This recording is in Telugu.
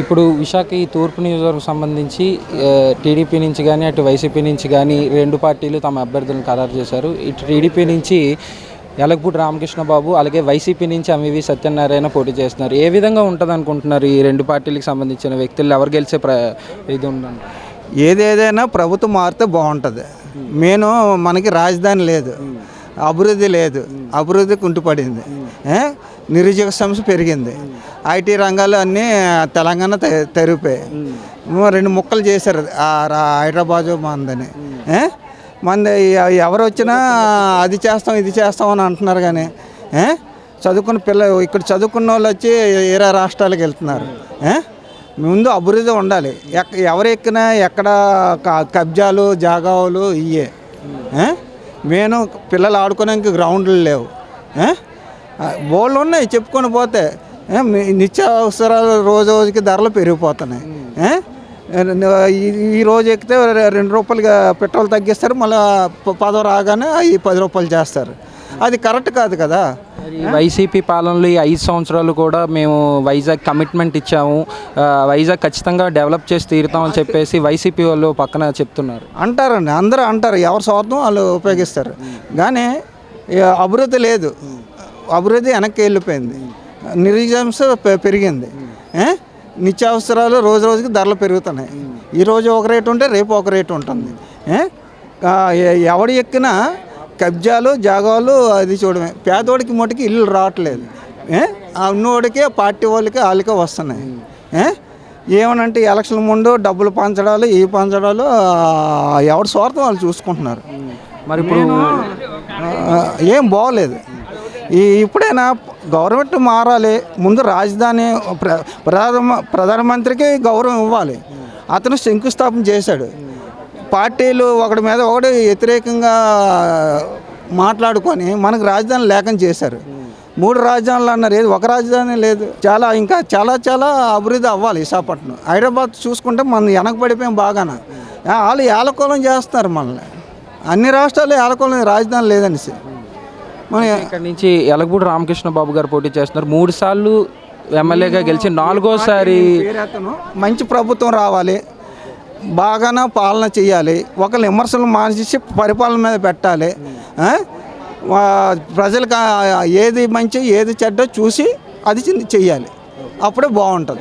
ఇప్పుడు విశాఖ ఈ తూర్పు నియోజకవర్గం సంబంధించి టీడీపీ నుంచి కానీ అటు వైసీపీ నుంచి కానీ రెండు పార్టీలు తమ అభ్యర్థులను ఖరారు చేశారు. ఇటు టీడీపీ నుంచి యలగపూడి రామకృష్ణ బాబు అలాగే వైసీపీ నుంచి ఎంవివి సత్యనారాయణ పోటీ చేస్తున్నారు. ఏ విధంగా ఉంటుంది అనుకుంటున్నారు ఈ రెండు పార్టీలకు సంబంధించిన వ్యక్తులు? ఎవరు గెలిచే ప్ర ఇది ఉందండి? ఏదేదైనా ప్రభుత్వం మారితే బాగుంటుంది. మెయిన్ మనకి రాజధాని లేదు. అభివృద్ధి లేదు. అభివృద్ధి కుంటుపడింది. నిరుద్యోగ సమస్య పెరిగింది. ఐటీ రంగాలు అన్నీ తెలంగాణ తెరిపాయి రెండు ముక్కలు చేశారు. హైదరాబాద్ మందని. మంది ఎవరు వచ్చినా అది చేస్తాం ఇది చేస్తాం అని అంటున్నారు కానీ చదువుకున్న పిల్ల ఇక్కడ చదువుకున్న వాళ్ళు వచ్చి వేరే రాష్ట్రాలకు వెళ్తున్నారు. ముందు అభివృద్ధి ఉండాలి. ఎక్ ఎవరు ఎక్కినా ఎక్కడ క- కబ్జాలు జాగావులు ఇయ్యే. మేము పిల్లలు ఆడుకోవడానికి గ్రౌండ్లు లేవు. బోళ్ళు ఉన్నాయి చెప్పుకొని పోతే నిత్యావసరాలు రోజు రోజుకి ధరలు పెరిగిపోతున్నాయి. ఈ- ఈ రోజు ఎక్కితే రెండు రూపాయలుగా పెట్రోల్ తగ్గిస్తారు మళ్ళీ పదో రాగానే ఈ పది రూపాయలు చేస్తారు. అది కరెక్ట్ కాదు కదా? వైసీపీ పాలనలో ఈ ఐదు సంవత్సరాలు కూడా మేము వైజాగ్ కమిట్మెంట్ ఇచ్చాము. వైజాగ్ ఖచ్చితంగా డెవలప్ చేసి తీరుతామని చెప్పేసి వైసీపీ వాళ్ళు పక్కన చెప్తున్నారు. అంటారండి. అందరూ అంటారు. ఎవరి స్వార్థం వాళ్ళు ఉపయోగిస్తారు. కానీ అభివృద్ధి లేదు. అభివృద్ధి వెనక్కి వెళ్ళిపోయింది. నిరుజంస పెరిగింది. నిత్యావసరాలు రోజు రోజుకి ధరలు పెరుగుతున్నాయి. ఈ రోజు ఒక రేటు ఉంటే రేపు ఒక రేటు ఉంటుంది. ఎవడు ఎక్కినా కబ్జాలు జాగాలు అది చూడమే. పేదోడికి మటుకి ఇల్లు రావట్లేదు. ఉన్నోడికే పార్టీ వాళ్ళకి వాళ్ళకే వస్తున్నాయి? ఏమనంటే ఎలక్షన్ ముందు డబ్బులు పంచడాలు ఈ పంచడాలు ఎవరి స్వార్థం వాళ్ళు చూసుకుంటున్నారు. మరి ఇప్పుడు ఏం బాగోలేదు. ఈ ఇప్పుడైనా గవర్నమెంట్ మారాలి ముందు రాజధాని ప్ర ప్రధాన ప్రధానమంత్రికి గౌరవం ఇవ్వాలి. అతను శంకుస్థాపన చేశాడు. పార్టీలు ఒకటి మీద ఒకటి వ్యతిరేకంగా మాట్లాడుకొని మనకు రాజధాని లేకుండా చేశారు. మూడు రాజధానులు అన్నారు. ఏది ఒక రాజధాని లేదు. చాలా ఇంకా చాలా చాలా అభివృద్ధి అవ్వాలి విశాఖపట్నం. హైదరాబాద్ చూసుకుంటే మనం వెనకబడిపోయాం బాగాన. వాళ్ళు ఏలకోలం చేస్తున్నారు మనల్ని. అన్ని రాష్ట్రాలు ఏలకోలం రాజధాని లేదనేసి. మన ఇక్కడ నుంచి యలగపూడి రామకృష్ణ బాబు గారు పోటీ చేస్తున్నారు. మూడు సార్లు ఎమ్మెల్యేగా గెలిచి నాలుగోసారి మంచి ప్రభుత్వం రావాలి. బాగానే పాలన చేయాలి. ఒకళ్ళు విమర్శలు మార్చేసి పరిపాలన మీద పెట్టాలి. ప్రజలకు ఏది మంచి ఏది చెడ్డ చూసి అది చెయ్యాలి. అప్పుడే బాగుంటుంది.